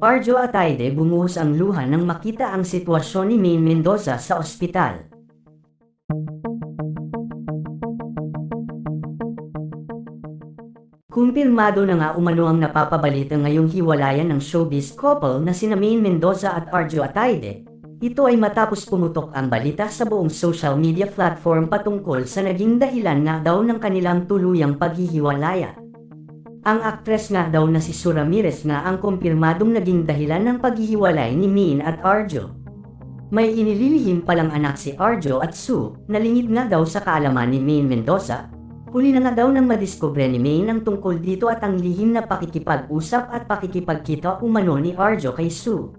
Arjo Ataide bumuhos ang luha nang makita ang sitwasyon ni Maine Mendoza sa ospital. Kumpirmado na nga umano ang napapabalita ngayong hiwalayan ng showbiz couple na sina Maine Mendoza at Arjo Ataide. Ito ay matapos pumutok ang balita sa buong social media platform patungkol sa naging dahilan nga daw ng kanilang tuluyang paghihiwalaya. Ang aktres nga daw na si Sue Ramirez nga ang kumpirmadong naging dahilan ng paghihiwalay ni Min at Arjo. May inililihim palang anak si Arjo at Sue na lingid nga daw sa kaalaman ni Min Mendoza. Huli na nga daw nang madiskubre ni Min ang tungkol dito at ang lihim na pakikipag-usap at pakikipagkita umano ni Arjo kay Sue.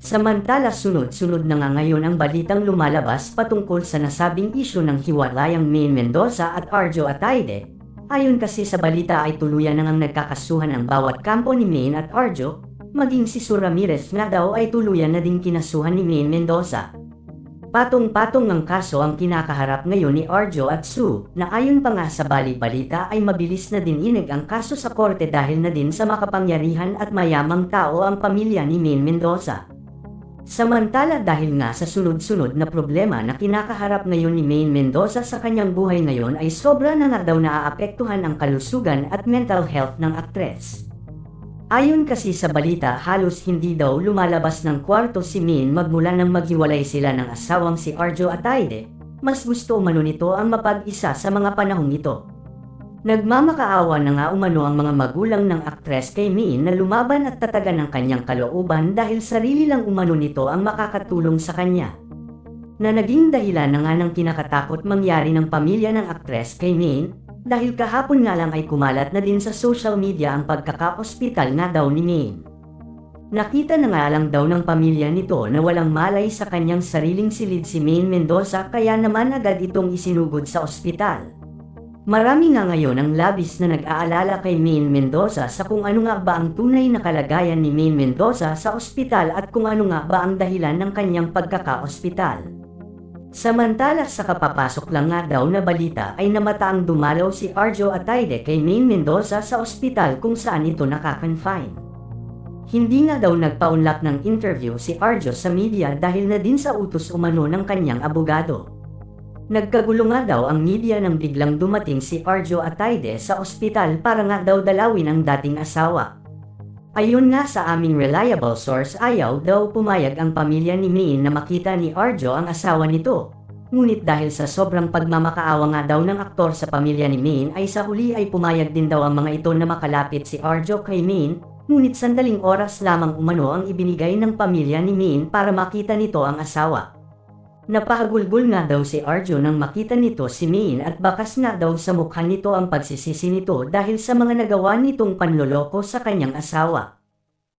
Samantala sunod-sunod na nga ngayon ang balitang lumalabas patungkol sa nasabing isyu ng hiwalayang Min Mendoza at Arjo Ataide Ayon kasi sa balita ay tuluyan nang nagkakasuhan ang bawat kampo ni Maine at Arjo, maging si Sue Ramirez nga daw ay tuluyan na ding kinasuhan ni Maine Mendoza. Patong-patong ang kaso ang kinakaharap ngayon ni Arjo at Sue na ayon pa nga sa bali-balita ay mabilis na din inig ang kaso sa korte dahil na din sa makapangyarihan at mayamang tao ang pamilya ni Maine Mendoza. Samantala dahil nga sa sunod-sunod na problema na kinakaharap ngayon ni Maine Mendoza sa kanyang buhay ngayon ay sobra na nga daw naaapektuhan ang kalusugan at mental health ng aktres. Ayon kasi sa balita halos hindi daw lumalabas ng kwarto si Maine magmula nang maghiwalay sila ng asawang si Arjo Ataide, mas gusto umano nito ang mapag-isa sa mga panahong ito. Nagmamakaawa na nga umano ang mga magulang ng aktres kay Min na lumaban at tatagan ang kanyang kalooban dahil sarili lang umano nito ang makakatulong sa kanya. Na naging dahilan na nga ng kinakatakot mangyari ng pamilya ng aktres kay Min dahil kahapon nga lang ay kumalat na din sa social media ang pagkaka-ospital nga daw ni Min. Nakita na nga lang daw ng pamilya nito na walang malay sa kanyang sariling silid si Maine Mendoza kaya naman agad itong isinugod sa ospital. Marami nga ngayon ang labis na nag-aalala kay Maine Mendoza sa kung ano nga ba ang tunay na kalagayan ni Maine Mendoza sa ospital at kung ano nga ba ang dahilan ng kanyang pagkaka-ospital. Samantala sa kapapasok lang nga daw na balita ay namataang dumalaw si Arjo Ataide kay Maine Mendoza sa ospital kung saan ito nakakonfine. Hindi nga daw nagpaunlak ng interview si Arjo sa media dahil na din sa utos umano ng kanyang abogado. Nagkagulo nga daw ang media nang biglang dumating si Arjo Ataide sa ospital para nga daw dalawin ang dating asawa. Ayon nga sa aming reliable source ayaw daw pumayag ang pamilya ni Min na makita ni Arjo ang asawa nito. Ngunit dahil sa sobrang pagmamakaawa nga daw ng aktor sa pamilya ni Min ay sa huli ay pumayag din daw ang mga ito na makalapit si Arjo kay Min, ngunit sandaling oras lamang umano ang ibinigay ng pamilya ni Min para makita nito ang asawa. Napahagulgol nga daw si Arjo nang makita nito si Min at bakas nga daw sa mukha nito ang pagsisisi nito dahil sa mga nagawa nitong panloloko sa kanyang asawa.